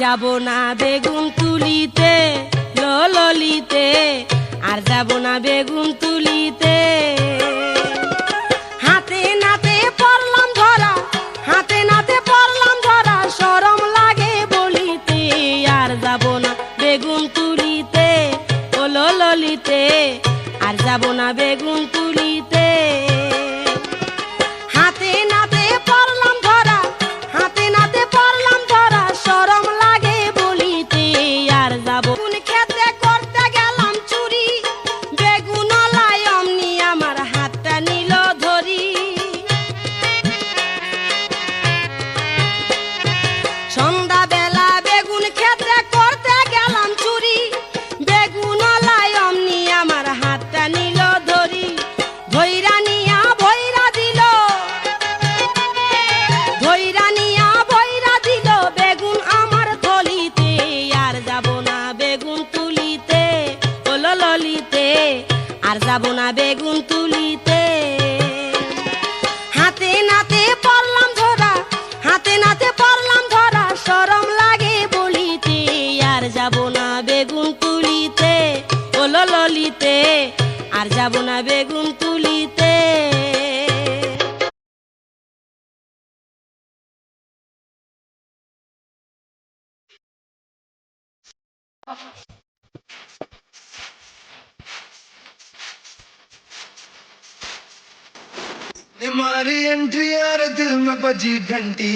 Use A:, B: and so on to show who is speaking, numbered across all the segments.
A: যাব না বেগুন তুলিতে ললিতে আর যাব না বেগুন তুলিতে। বেগুন আমার আর যাব না বেগুন তুলিতে ওলো ললিতে আর যাব না বেগুন তুলিতে। হাতে নাতে ধরা, হাতে নাতে ধরা লাগে বলিতে। আর যাব না বেগুন তুলিতে ওলো ললিতে আর যাব না বেগুন তুলিতে।
B: तुम्हारी एंट्री यार दिल में बजी घंटी।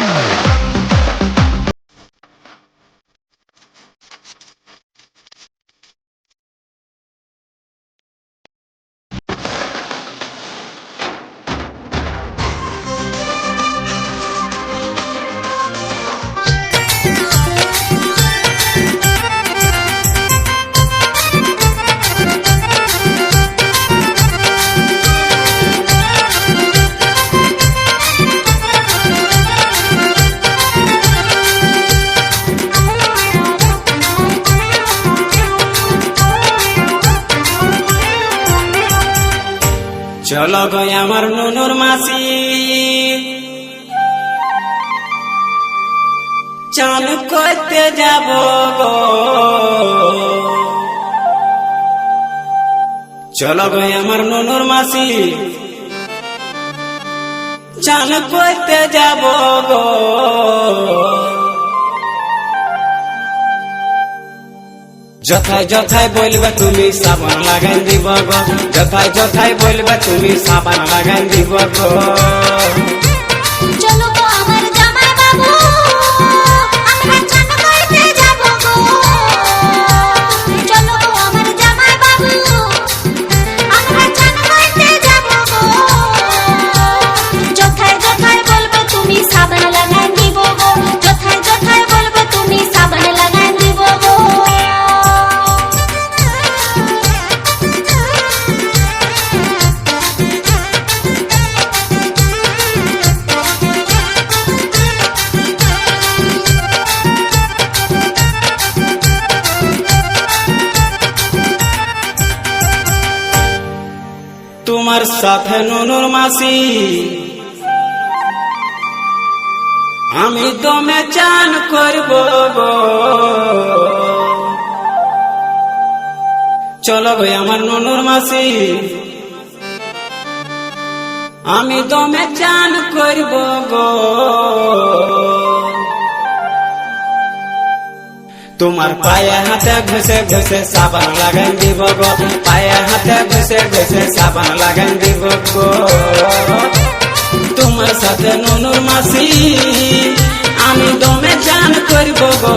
C: চলো গো আমার নুনুর মাসি। চান করতে যাব গো। চলো গো আমার নুনুর মাসি। চান করতে যাব গো। যথায় যথায় বলবে তুমি সাবান লাগাই দিব গো। যথায় যথায় বলবে তুমি সাবান লাগাই দিব গো। তোমার সাথে নুনুর মাসি। আমি দমে চান করব। চলো ভাই আমার নুনুর মাসি। আমি দমে চান করব গো। তোমার পায়ে হাতে ঘষে ঘষে সাবান লাগাই দিব গো। পায়ে হাতে ঘষে ঘষে সাবান লাগাই দিব গো। তোমার সাথে নুনুর মাসি, আমি দমে চান করব গো।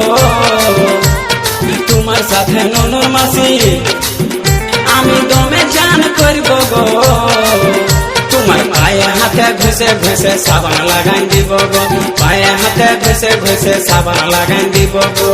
C: তোমার সাথে নুনুর মাসি, আমি দমে চান করব গো। তোমার পায়ে হাতে ঘষে ঘষে সাবান লাগাই দিব গো। পায়ে হাতে ঘষে ঘষে সাবান লাগাই দিব গো